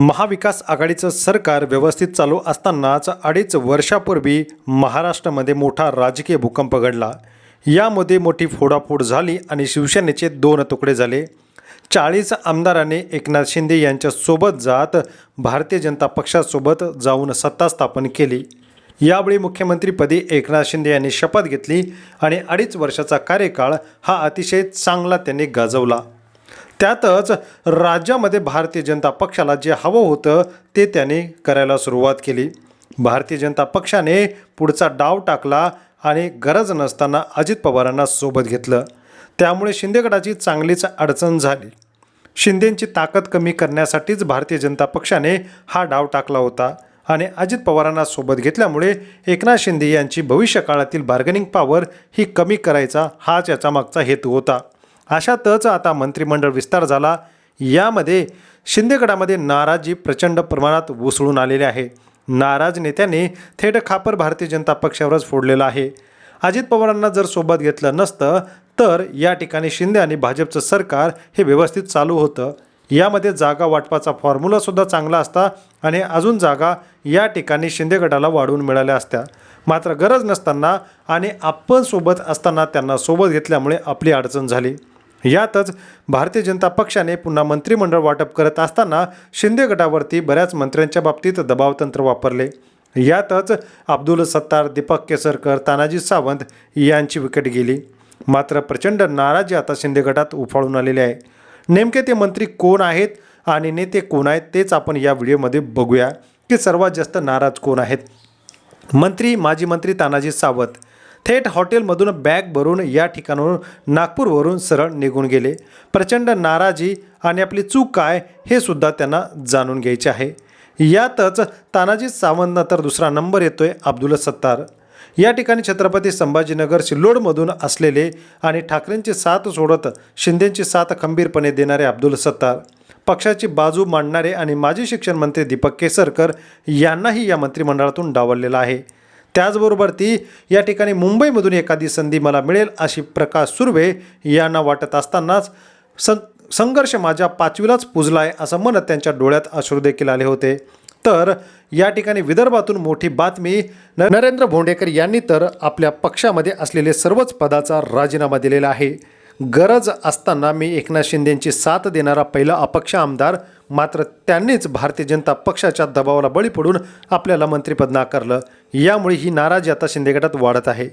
महाविकास आघाडीचं सरकार व्यवस्थित चालू असतानाच अडीच वर्षापूर्वी महाराष्ट्रामध्ये मोठा राजकीय भूकंप घडला. यामध्ये मोठी फोडाफोड झाली आणि शिवसेनेचे दोन तुकडे झाले. चाळीस आमदारांनी एकनाथ शिंदे यांच्यासोबत जात भारतीय जनता पक्षासोबत जाऊन सत्ता स्थापन केली. यावेळी मुख्यमंत्रीपदी एकनाथ शिंदे यांनी शपथ घेतली आणि अडीच वर्षाचा कार्यकाळ हा अतिशय चांगला त्यांनी गाजवला. त्यातच राज्यामध्ये भारतीय जनता पक्षाला जे हवं होतं ते त्याने करायला सुरुवात केली. भारतीय जनता पक्षाने पुढचा डाव टाकला आणि गरज नसताना अजित पवारांना सोबत घेतलं. त्यामुळे शिंदेगडाची चांगलीच अडचण झाली. शिंदेंची ताकद कमी करण्यासाठीच भारतीय जनता पक्षाने हा डाव टाकला होता आणि अजित पवारांना सोबत घेतल्यामुळे एकनाथ शिंदे यांची भविष्यकाळातील बार्गेनिंग पॉवर ही कमी करायचा हाच याचा मागचा हेतू होता. अशातच आता मंत्रिमंडळ विस्तार झाला. यामध्ये शिंदेगडामध्ये नाराजी प्रचंड प्रमाणात उसळून आलेली आहे. नाराज नेत्यांनी थेट खापर भारतीय जनता पक्षावरच फोडलेला आहे. अजित पवारांना जर सोबत घेतलं नसतं तर या ठिकाणी शिंदे आणि भाजपचं सरकार हे व्यवस्थित चालू होतं. यामध्ये जागा वाटपाचा फॉर्म्युलासुद्धा चांगला असता आणि अजून जागा या ठिकाणी शिंदे गटाला वाढवून मिळाल्या असत्या. मात्र गरज नसताना आणि आपण सोबत असताना त्यांना सोबत घेतल्यामुळे आपली अडचण झाली. यातच भारतीय जनता पक्षाने पुन्हा मंत्रिमंडळ वाटप करत असताना शिंदे गटावरती बऱ्याच मंत्र्यांच्या बाबतीत दबावतंत्र वापरले. यातच अब्दुल सत्तार दीपक केसरकर तानाजी सावंत यांची विकेट गेली. मात्र प्रचंड नाराजी आता शिंदे गटात उफाळून आलेली आहे. नेमके ते मंत्री कोण आहेत आणि नेते कोण आहेत तेच आपण या व्हिडिओमध्ये बघूया की सर्वात जास्त नाराज कोण आहेत? मंत्री माजी मंत्री तानाजी सावंत थेट हॉटेलमधून बॅग भरून या ठिकाणावरून नागपूरवरून सरळ निघून गेले. प्रचंड नाराजी आणि आपली चूक काय हे सुद्धा त्यांना जाणून घ्यायचे आहे. यातच तानाजी सावंतनंतर दुसरा नंबर येतोय अब्दुल सत्तार. या ठिकाणी छत्रपती संभाजीनगर सिल्लोडमधून असलेले आणि ठाकरेंची साथ सोडत शिंदेंची साथ खंबीरपणे देणारे अब्दुल सत्तार. पक्षाची बाजू मांडणारे आणि माजी शिक्षण मंत्री दीपक केसरकर यांनाही या मंत्रिमंडळातून डावललेलं आहे. त्याचबरोबर ती या ठिकाणी मुंबईमधून एखादी संधी मला मिळेल अशी प्रकाश सुर्वे यांना वाटत असतानाच सं संघर्ष माझ्या पाचवीलाच पुजला आहे असं म्हणत त्यांच्या डोळ्यात अश्रू देखील आले होते. तर या ठिकाणी विदर्भातून मोठी बातमी न- नरेंद्र भोंडेकर यांनी तर आपल्या पक्षामध्ये असलेले सर्वच पदाचा राजीनामा दिलेला आहे. गरज असताना मी एकनाथ शिंदेंची साथ देणारा पहिला अपक्ष आमदार मात्र त्यांनीच भारतीय जनता पक्षाच्या दबावाला बळी पडून आपल्याला मंत्रिपद नाकारलं. यामुळे ही नाराजी आता शिंदे गटात वाढत आहे.